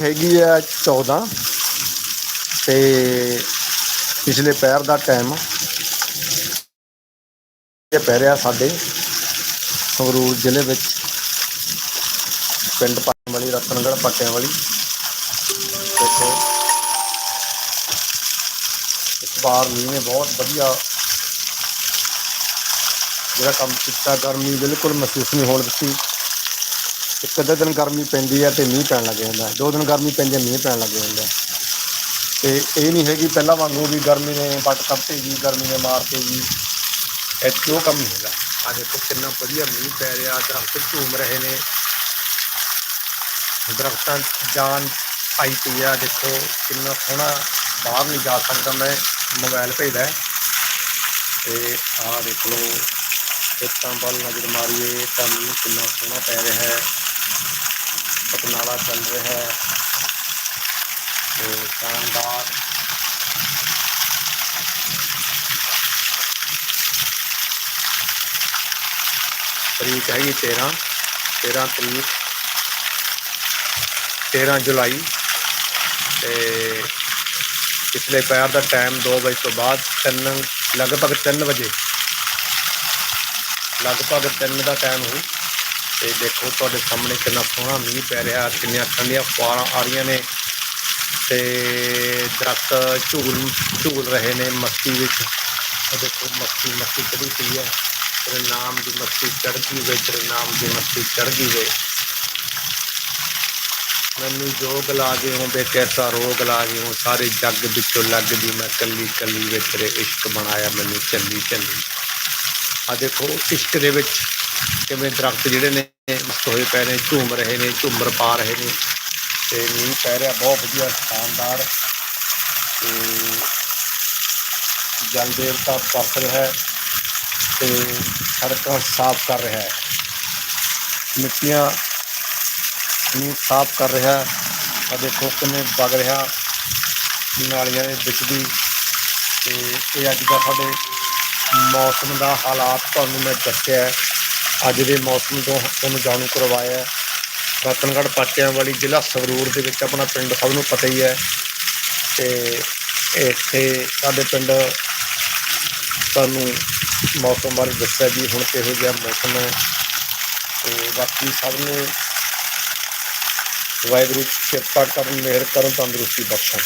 ਹੈਗੀ ਆ 14 ਤੇ ਪਿਛਲੇ ਪੈਰ ਦਾ ਟਾਈਮ ਇਹ ਪੈ ਰਿਹਾ ਸਾਡੇ ਸੰਗਰੂਰ ਜ਼ਿਲ੍ਹੇ ਵਿੱਚ, ਪਿੰਡ ਪਾਟਿਆਂ ਵਾਲੀ ਰਤਨਗੜ੍ਹ ਪਾਟਿਆਂ ਵਾਲੀ ਦੇਖੋ ਇਸ ਵਾਰ ਮੀਂਹ ਨੇ ਬਹੁਤ ਵਧੀਆ ਜਿਹੜਾ ਕੰਮ ਕੀਤਾ, ਗਰਮੀ ਬਿਲਕੁਲ ਮਹਿਸੂਸ ਨਹੀਂ ਹੋਣ ਦਿੱਤੀ। ਇੱਕ ਅੱਧਾ ਦਿਨ ਗਰਮੀ ਪੈਂਦੀ ਹੈ ਤੇ ਮੀਂਹ ਪੈਣ ਲੱਗ ਜਾਂਦਾ। ਦੋ ਦਿਨ ਗਰਮੀ ਪੈਂਦੀ ਹੈ ਮੀਂਹ ਪੈਣ ਲੱਗ ਜਾਂਦਾ। ਹੈ। ਤੇ ਇਹ ਨਹੀਂ ਹੈਗੀ ਪਹਿਲਾਂ ਵਾਂਗੂ ਵੀ ਗਰਮੀ ਨੇ ਵੱਟ ਕੱਪੇਗੀ ਗਰਮੀ ਨੇ ਮਾਰਤੇਗੀ ਇਹ ਉਹ ਕੰਮ ਨਹੀਂ ਹੈਗਾ? ਆ ਦੇਖੋ ਕਿੰਨਾ ਵਧੀਆ ਮੀਂਹ ਪੈ ਰਿਹਾ, ਦਰਖਤ ਝੂਮ ਰਹੇ ਨੇ। ਦਰਖਤਾਂ ਜਾਨ ਆਈ ਪਈ ਆ, ਦੇਖੋ ਕਿੰਨਾ ਸੋਹਣਾ ਬਾਹਰ ਨਹੀਂ ਜਾ ਸਕਦਾ ਮੈਂ, ਮੋਬਾਈਲ ਭੇਜਦਾ। ਹੈ। ਤੇ ਆਹ ਦੇਖ ਲਓ, ਖੇਤਾਂ ਵੱਲ ਨਜ਼ਰ ਮਾਰੀਏ ਤਾਂ ਮੀਂਹ ਕਿੰਨਾ ਸੋਹਣਾ ਪੈ ਰਿਹਾ ਹੈ। ਪਤਨਾਲਾ ਚੱਲ ਰਿਹਾ ਹੈ। ਤੇ ਸ਼ਾਨਦਾਰ ਤਰੀਕ ਹੈਗੀ 13 13 ਤਰੀਕ 13 ਜੁਲਾਈ। ਤੇ ਪਿਛਲੇ ਪੈਰ ਦਾ ਟਾਈਮ 2 ਵਜੇ ਤੋਂ ਬਾਅਦ 3 ਲਗਭਗ 3 ਵਜੇ, ਲਗਭਗ 3 ਦਾ ਟਾਈਮ ਹੋ ਤੇ ਦੇਖੋ ਤੁਹਾਡੇ ਸਾਹਮਣੇ ਕਿੰਨਾ ਸੋਹਣਾ ਮੀਂਹ ਪੈ ਰਿਹਾ, ਕਿੰਨੀਆਂ ਠੰਡੀਆਂ ਫੁਆਰਾਂ ਆ ਰਹੀਆਂ ਨੇ ਤੇ ਦਰਖਤ ਝੂਲ ਝੂਲ ਰਹੇ ਨੇ ਮੱਕੀ ਵਿੱਚ। ਦੇਖੋ ਮੱਕੀ ਮੱਕੀ ਚੜੀ ਪਈ ਹੈ। ਤੇਰੇ ਨਾਮ ਦੀ ਮੱਕੀ ਚੜ ਗਈ ਵੇ ਤੇਰੇ ਨਾਮ ਦੀ ਮੱਕੀ ਚੜ ਗਈ ਵੇ। ਮੈਨੂੰ ਜੋਗ ਲਾਗੇ ਹੋ ਬੇ, ਕੈਸਾ ਰੋਗ ਲਾਗੇ ਹੋ। ਸਾਰੇ ਜੱਗ ਵਿੱਚੋਂ ਲੱਗਦੀ ਮੈਂ ਕੱਲੀ ਕੱਲੀ ਵੇ, ਤੇਰੇ ਇਸ਼ਕ ਬਣਾਇਆ ਮੈਨੂੰ ਚੱਲੀ ਚੱਲੀ ਆ ਦੇਖੋ ਇਸ਼ਕ ਦੇ ਵਿੱਚ ਕਿਵੇਂ ਦਰਖਤ ਜਿਹੜੇ ਨੇ ਮਸਤ ਪਏ ਨੇ, ਝੂਮ ਰਹੇ ਨੇ, ਝੂਮਰ ਪਾ ਰਹੇ ਨੇ ਤੇ ਮੀਂਹ ਪੈ ਰਿਹਾ, ਬਹੁਤ ਵਧੀਆ, ਸ਼ਾਨਦਾਰ ਤੇ ਜਲ ਦੇਵਤਾ ਪਰਸ ਰਿਹਾ ਹੈ ਤੇ ਸੜਕਾਂ ਸਾਫ਼ ਕਰ ਰਿਹਾ ਹੈ ਮਿੱਟੀਆਂ ਨੂੰ ਸਾਫ਼ ਕਰ ਰਿਹਾ ਹੈ ਆ ਦੇਖੋ ਕਿੰਨੇ ਵਗ ਰਿਹਾ ਨਾਲੀਆਂ ਦੇ ਵਿੱਚ ਦੀ ਤੇ ਇਹ ਅੱਜ ਦਾ ਸਾਡੇ ਮੌਸਮ ਦਾ ਹਾਲਾਤ ਤੁਹਾਨੂੰ ਮੈਂ ਦੱਸਿਆ ਹੈ। ਅੱਜ ਦੇ ਮੌਸਮ ਤੋਂ ਤੁਹਾਨੂੰ ਜਾਣੂ ਕਰਵਾਇਆ ਰਤਨਗੜ੍ਹ ਪਾਟਿਆਂ ਵਾਲੀ ਜ਼ਿਲ੍ਹਾ ਸੰਗਰੂਰ ਦੇ ਵਿੱਚ ਆਪਣਾ ਪਿੰਡ ਸਭ ਨੂੰ ਪਤਾ ਹੀ ਹੈ ਤੇ ਇੱਥੇ ਸਾਡੇ ਪਿੰਡ ਤੁਹਾਨੂੰ ਮੌਸਮ ਬਾਰੇ ਦੱਸਿਆ ਵੀ ਹੁਣ ਕਿਹੋ ਜਿਹਾ ਮੌਸਮ ਹੈ ਤੇ ਬਾਕੀ ਸਭ ਨੂੰ ਵਾਹਿਗੁਰੂ ਕਿਰਪਾ ਕਰਨ, ਮਿਹਰ ਕਰਨ, ਤੰਦਰੁਸਤੀ ਬਖਸ਼ਣ।